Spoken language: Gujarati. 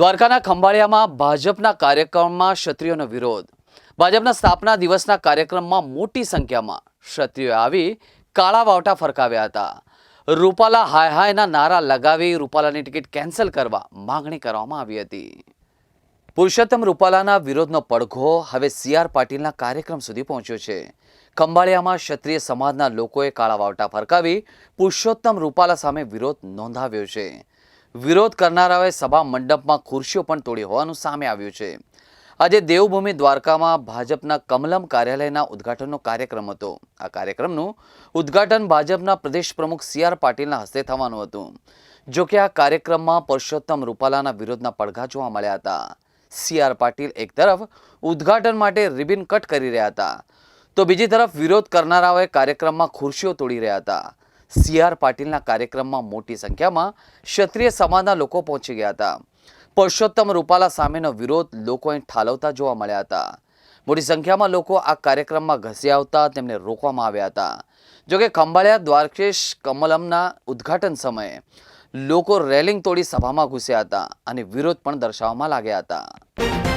દ્વારકાના ખંભાળિયામાં ભાજપના કાર્યક્રમમાં ક્ષત્રિયોનો વિરોધ. ભાજપના સ્થાપના દિવસના કાર્યક્રમમાં મોટી સંખ્યામાં ક્ષત્રિયો આવી કાળા વાવટા ફરકાવ્યા હતા. રૂપાલા હાય હાયના નારા લગાવી રૂપાલાની ટિકિટ કેન્સલ કરવા માંગણી કરવામાં આવી હતી. પુરુષોત્તમ રૂપાલાના વિરોધનો પડઘો હવે સી આર પાટીલના કાર્યક્રમ સુધી પહોંચ્યો છે. ખંભાળિયામાં ક્ષત્રિય સમાજના લોકોએ કાળા વાવટા ફરકાવી પુરુષોત્તમ રૂપાલા સામે વિરોધ નોંધાવ્યો છે. વિરોધ કરનારાઓએ સભા મંડપમાં ખુરશીઓ પણ તોડી હોવાનું સામે આવ્યું છે. આજે દેવભૂમિ દ્વારકામાં ભાજપના કમલમ કાર્યાલયના ઉદ્ઘાટનનો કાર્યક્રમ હતો. આ કાર્યક્રમનું ઉદ્ઘાટન ભાજપના પ્રદેશ પ્રમુખ સી આર પાટીલના હસ્તે થવાનું હતું. જો કે આ કાર્યક્રમમાં પુરુષોત્તમ રૂપાલાના વિરોધના પડઘા જોવા મળ્યા હતા. સી આર પાટીલ એક તરફ ઉદ્ઘાટન માટે રિબિન કટ કરી રહ્યા હતા. તો બીજી તરફ વિરોધ કરનારાઓએ કાર્યક્રમમાં ખુરશીઓ તોડી રહ્યા હતા. સી આર પાટીલના કાર્યક્રમમાં મોટી સંખ્યામાં ક્ષત્રિય સમાજના લોકો પહોંચી ગયા હતા. પુરુષોત્તમ રૂપાલા સામેનો વિરોધ લોકોએ ઠાલવતા જોવા મળ્યા હતા. મોટી સંખ્યામાં લોકો આ કાર્યક્રમમાં ઘસી આવતા તેમને રોકવામાં આવ્યા હતા. જોકે ખંભાળિયા દ્વારકેશ કમલમના ઉદ્ઘાટન સમયે લોકો રેલિંગ તોડી સભામાં ઘૂસ્યા હતા અને વિરોધ પણ દર્શાવવામાં લાગ્યા હતા.